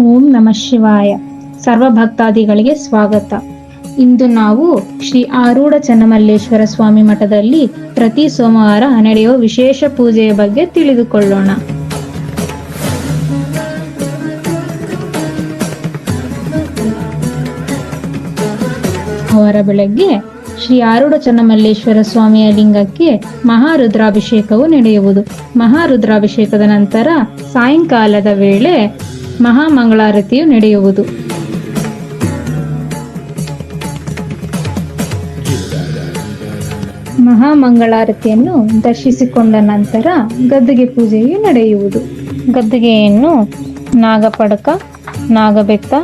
ಓಂ ನಮ ಶಿವಾಯ. ಸರ್ವ ಭಕ್ತಾದಿಗಳಿಗೆ ಸ್ವಾಗತ. ಇಂದು ನಾವು ಶ್ರೀ ಆರೂಢ ಚನ್ನಮಲ್ಲೇಶ್ವರ ಸ್ವಾಮಿ ಮಠದಲ್ಲಿ ಪ್ರತಿ ಸೋಮವಾರ ನಡೆಯುವ ವಿಶೇಷ ಪೂಜೆಯ ಬಗ್ಗೆ ತಿಳಿದುಕೊಳ್ಳೋಣ. ಅವರ ಬೆಳಗ್ಗೆ ಶ್ರೀ ಆರೂಢ ಚನ್ನಮಲ್ಲೇಶ್ವರ ಸ್ವಾಮಿಯ ಲಿಂಗಕ್ಕೆ ಮಹಾರುದ್ರಾಭಿಷೇಕವು ನಡೆಯುವುದು. ಮಹಾರುದ್ರಾಭಿಷೇಕದ ನಂತರ ಸಾಯಂಕಾಲದ ವೇಳೆ ಮಹಾಮಂಗಳಾರತಿಯು ನಡೆಯುವುದು. ಮಹಾಮಂಗಳಾರತಿಯನ್ನು ದರ್ಶಿಸಿಕೊಂಡ ನಂತರ ಗದ್ದುಗೆ ಪೂಜೆಯು ನಡೆಯುವುದು. ಗದ್ದುಗೆಯನ್ನು ನಾಗಪಡಕ ನಾಗಬೆತ್ತ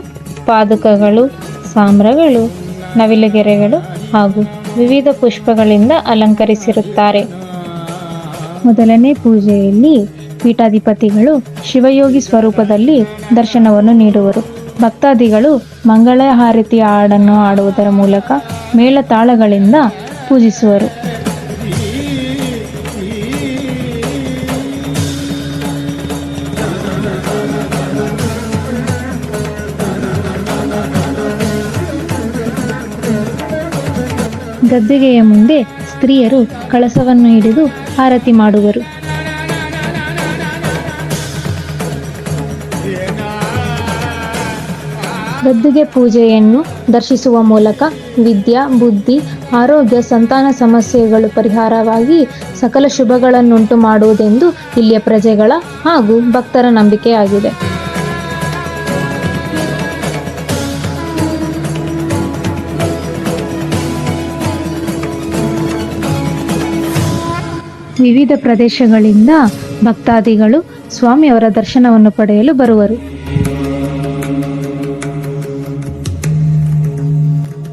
ಪಾದುಕಗಳು, ಸಾಮ್ರಗಳು, ನವಿಲುಗೆರೆಗಳು ಹಾಗೂ ವಿವಿಧ ಪುಷ್ಪಗಳಿಂದ ಅಲಂಕರಿಸಿರುತ್ತಾರೆ. ಮೊದಲನೇ ಪೂಜೆಯಲ್ಲಿ ಪೀಠಾಧಿಪತಿಗಳು ಶಿವಯೋಗಿ ಸ್ವರೂಪದಲ್ಲಿ ದರ್ಶನವನ್ನು ನೀಡುವರು. ಭಕ್ತಾದಿಗಳು ಮಂಗಳ ಹಾರತಿಯ ಹಾಡನ್ನು ಹಾಡುವುದರ ಮೂಲಕ ಮೇಳತಾಳಗಳಿಂದ ಪೂಜಿಸುವರು. ಗದ್ದಿಗೆಯ ಮುಂದೆ ಸ್ತ್ರೀಯರು ಕಳಸವನ್ನು ಹಿಡಿದು ಆರತಿ ಮಾಡುವರು. ಗದ್ದುಗೆ ಪೂಜೆಯನ್ನು ದರ್ಶಿಸುವ ಮೂಲಕ ವಿದ್ಯಾ, ಬುದ್ಧಿ, ಆರೋಗ್ಯ, ಸಂತಾನ ಸಮಸ್ಯೆಗಳು ಪರಿಹಾರವಾಗಿ ಸಕಲ ಶುಭಗಳನ್ನುಂಟು ಮಾಡುವುದೆಂದು ಇಲ್ಲಿಯ ಪ್ರಜೆಗಳ ಹಾಗೂ ಭಕ್ತರ ನಂಬಿಕೆಯಾಗಿದೆ. ವಿವಿಧ ಪ್ರದೇಶಗಳಿಂದ ಭಕ್ತಾದಿಗಳು ಸ್ವಾಮಿಯವರ ದರ್ಶನವನ್ನು ಪಡೆಯಲು ಬರುವರು.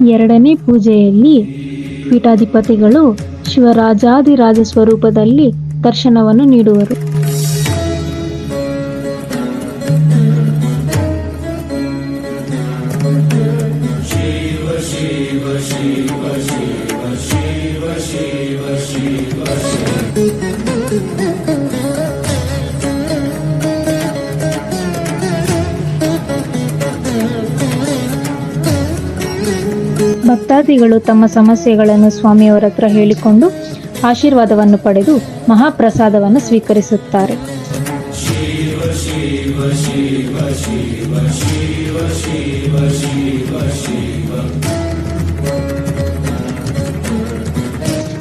ಎರಡನೇ ಪೂಜೆಯಲ್ಲಿ ಪೀಠಾಧಿಪತಿಗಳು ಶಿವರಾಜಾದಿರಾಜ ಸ್ವರೂಪದಲ್ಲಿ ದರ್ಶನವನ್ನು ನೀಡುವರು. ಭಕ್ತಾದಿಗಳು ತಮ್ಮ ಸಮಸ್ಯೆಗಳನ್ನು ಸ್ವಾಮಿಯವರ ಹತ್ರ ಹೇಳಿಕೊಂಡು ಆಶೀರ್ವಾದವನ್ನು ಪಡೆದು ಮಹಾಪ್ರಸಾದವನ್ನು ಸ್ವೀಕರಿಸುತ್ತಾರೆ.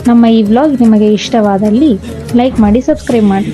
ನಮ್ಮ ಈ ವ್ಲಾಗ್ ನಿಮಗೆ ಇಷ್ಟವಾದಲ್ಲಿ ಲೈಕ್ ಮಾಡಿ, ಸಬ್ಸ್ಕ್ರೈಬ್ ಮಾಡಿ.